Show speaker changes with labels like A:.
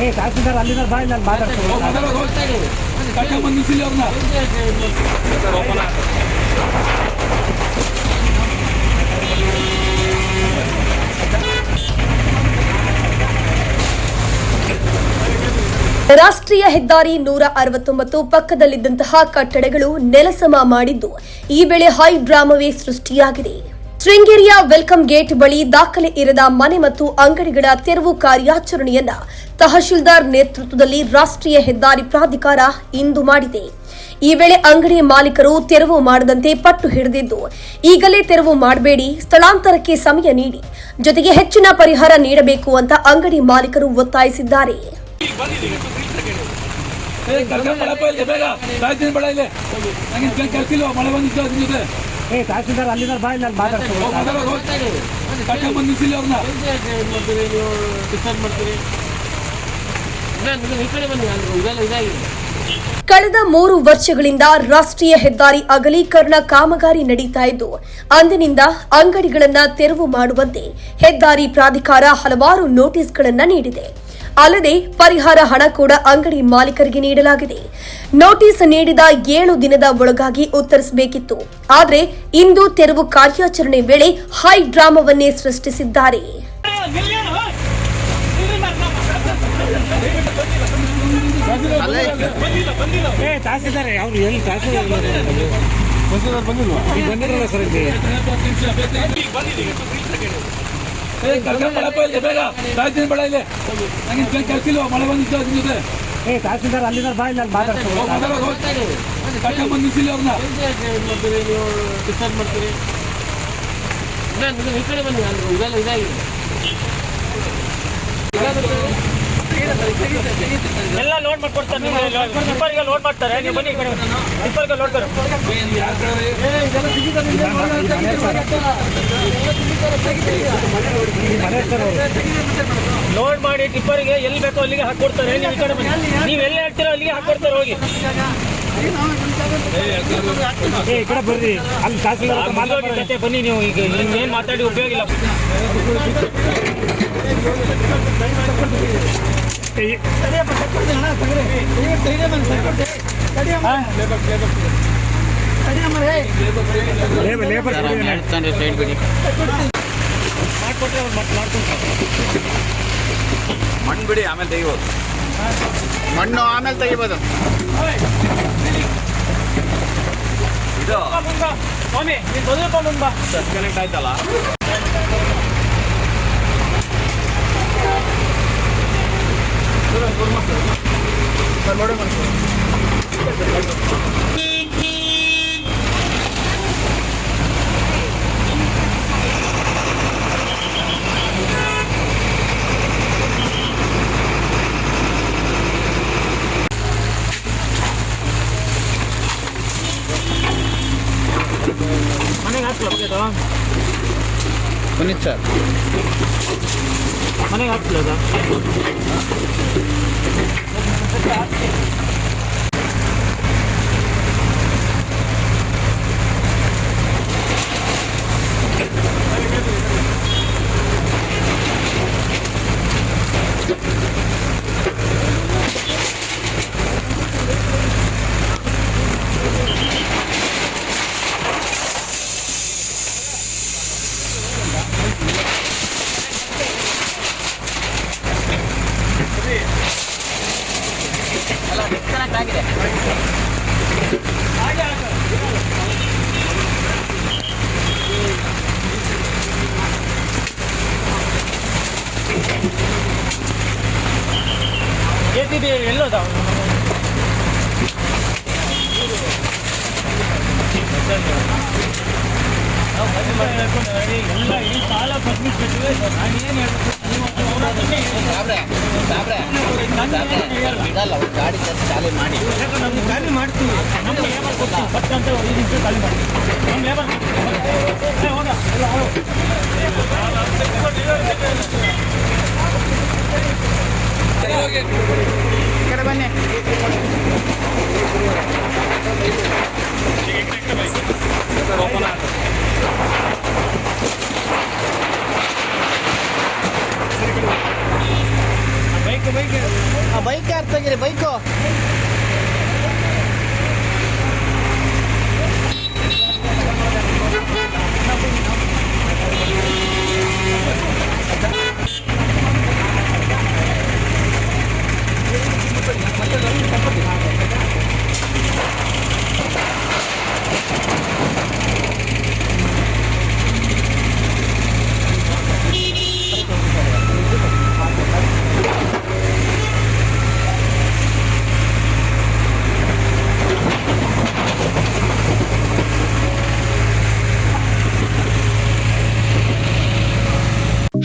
A: ಏ, ತಹಸೀಲ್ದಾರ್ ಬಾ ಇಲ್ಲಿ ಮಾತಾಡ್ತೀನಿ
B: ರಾಷ್ಟ್ರೀಯ ಹೆದ್ದಾರಿ ನೂರ ಅರವತ್ತೊಂಬತ್ತು ಪಕ್ಕದಲ್ಲಿದ್ದಂತಹ ಕಟ್ಟಡಗಳು ನೆಲಸಮ ಮಾಡಿದ್ದು ಈ ವೇಳೆ ಹೈ ಡ್ರಾಮವೇ ಸೃಷ್ಟಿಯಾಗಿದೆ. ಶೃಂಗೇರಿಯ ವೆಲ್ಕಮ್ ಗೇಟ್ ಬಳಿ ದಾಖಲೆ ಇರದ ಮನೆ ಮತ್ತು ಅಂಗಡಿಗಳ ತೆರವು ಕಾರ್ಯಾಚರಣೆಯನ್ನ ತಹಶೀಲ್ದಾರ್ ನೇತೃತ್ವದಲ್ಲಿ ರಾಷ್ಟ್ರೀಯ ಹೆದ್ದಾರಿ ಪ್ರಾಧಿಕಾರ ಇಂದು ಮಾಡಿದೆ. ಈ ವೇಳೆ ಅಂಗಡಿ ಮಾಲೀಕರು ತೆರವು ಮಾಡದಂತೆ ಪಟ್ಟು ಹಿಡಿದಿದ್ದು, ಈಗಲೇ ತೆರವು ಮಾಡಬೇಡಿ, ಸ್ಥಳಾಂತರಕ್ಕೆ ಸಮಯ ನೀಡಿ, ಜೊತೆಗೆ ಹೆಚ್ಚಿನ ಪರಿಹಾರ ನೀಡಬೇಕು ಅಂತ ಅಂಗಡಿ ಮಾಲೀಕರು ಒತ್ತಾಯಿಸಿದ್ದಾರೆ.
C: ಏ
A: ತಹಸೀಲ್ದಾರ್ ಅಲ್ಲಿಂದ ಬಾ ಇಲ್ಲಿ ಮಾತಾಡ್ತೀವಿ
C: ಕರ್ಕೊಂಡ್ಬಂದು ನಿಲ್ಸಿಲ್ಲ ಅವ್ರನ್ನ.
D: ಮಾಡ್ತೀರಿ ನೀವು? ಡಿಸ್ಟರ್ಬ್ ಮಾಡ್ತೀರಿ? ಈ ಕಡೆ ಬನ್ನಿ ಅಂದ್ರೆ ಇದೆಲ್ಲ ಇದಾಗಿದೆ.
B: ಕಳೆದ ಮೂರು ವರ್ಷಗಳಿಂದ ರಾಷ್ಟ್ರೀಯ ಹೆದ್ದಾರಿ ಅಗಲೀಕರಣ ಕಾಮಗಾರಿ ನಡೀತಾ ಇದ್ದು ಅಂದಿನಿಂದ ಅಂಗಡಿಗಳನ್ನ ತೆರವು ಮಾಡುವಂತೆ ಹೆದ್ದಾರಿ ಪ್ರಾಧಿಕಾರ ಹಲವಾರು ನೋಟಿಸ್ಗಳನ್ನ ನೀಡಿದೆ. ಅಲ್ಲದೆ ಪರಿಹಾರ ಹಣ ಕೂಡ ಅಂಗಡಿ ಮಾಲೀಕರಿಗೆ ನೀಡಲಾಗಿದೆ. ನೋಟಿಸ್ ನೀಡಿದ ಏಳು ದಿನದ ಒಳಗಾಗಿ ಉತ್ತರಿಸಬೇಕಿತ್ತು. ಆದರೆ ಇಂದು ತೆರವು ಕಾರ್ಯಾಚರಣೆ ವೇಳೆ ಹೈ ಡ್ರಾಮಾವನ್ನೇ ಸೃಷ್ಟಿಸಿದ್ದಾರೆ.
A: ಏ
C: ಬೇಗ ಕಾಯ್ತೀನಿ ಬೇಡ ಇಲ್ಲಿ. ನಂಗೆ ಕೆಲಸಿಲ್ಲ ಮಳೆ ಬಂದಿತ್ತು ಅದ್ರ ಜೊತೆ
A: ಏ ತಹಸೀಲ್ದಾರ್ ಅಲ್ಲಿಂದ ಬಾ ನಾನು ಮಾತಾಡ್ತೀನಿ
C: ಕರ್ಕೊಂಡ್ಬಂದು ನಿಲ್ಸಿಲ್ಲ ಅವ್ರನ್ನ
D: ಮಾಡ್ತೀರಿ ನೀವು ಡಿಸ್ಟರ್ಬ್ ಮಾಡ್ತೀರಿ ಇಲ್ಲ ಈ ಕಡೆ ಬನ್ನಿ ಅಂದ್ರೆ ಇದಾಗಿದೆ
E: ಎಲ್ಲ ಲೋಡ್ ಮಾಡ್ಕೊಡ್ತಾರೆ ಟಿಪ್ಪರ್ಗೆ ಲೋಡ್ ಮಾಡ್ತಾರೆ. ನೀವು ಬನ್ನಿ ಟಿಪ್ಪರ್ಗೆ ಲೋಡ್ ಕರು ಲೋಡ್ ಮಾಡಿ ಟಿಪ್ಪರ್ಗೆ ಎಲ್ಲಿ ಬೇಕೋ ಅಲ್ಲಿಗೆ ಹಾಕೊಡ್ತಾರೆ ನೀವು ಈ ಕಡೆ ಬನ್ನಿ. ನೀವು ಎಲ್ಲಿ ಹಾಕ್ತೀರೋ ಅಲ್ಲಿಗೆ ಹಾಕೊಡ್ತಾರೆ ಹೋಗಿ.
A: ಈ ಕಡೆ ಬರ್ರಿ. ಅಲ್ಲಿ ತಹಸೀಲ್ದಾರ್
E: ಜೊತೆ ಬನ್ನಿ ನೀವು. ಈಗ ಏನು ಮಾತಾಡಿ ಉಪಯೋಗ ಇಲ್ಲ.
F: ಮಣ್ಣು ಬಿಡಿ ಆಮೇಲೆ ತೆಗಿಬೋದು. ಮಣ್ಣು ಆಮೇಲೆ ತೆಗಿಬೋದು. ಇದು.
E: ಸ್ವಾಮಿ ನೀನು ಸ್ವಲ್ಪ ಬಾ.
F: ಕನೆಕ್ಟ್ ಆಯ್ತಲ್ಲ? ಪುನೀತ್ ಸರ್
E: ಮನೆಗೆ ಹಾಕ್ಲ ಅದು the top. ಬಿ ಎಲ್ಲೋದ ನಾವು ಮದುವೆ ಮಾಡ್ಕೊಂಡು ಹೇಳಿ ಎಲ್ಲ ಈ ಸಾಲ ಪಬ್ಲಿಕ್ ಕಟ್ಟಿದ್ರೆ ನಾನು ಏನು ಹೇಳ್ಬೇಕು
F: ಇದಲ್ಲ ಒಂದು ಗಾಡಿ ಖಾಲಿ ಮಾಡಿ
E: ನಮ್ಗೆ ಖಾಲಿ ಮಾಡ್ತೀವಿ ನಮ್ಗೆ ಲೇಬರ್ ಕೊಡ್ತೀವಿ ಫಸ್ಟ್ ಅಂತ ನಿಮಿಷ ಖಾಲಿ ಮಾಡ್ತೀವಿ ನಮ್ಮ ಲೇಬರ್
F: ಕಡೆ ಬನ್ನಿ.
E: ಬೈಕ್ ಯಾರು ತೆಗೀರಿ? Bike?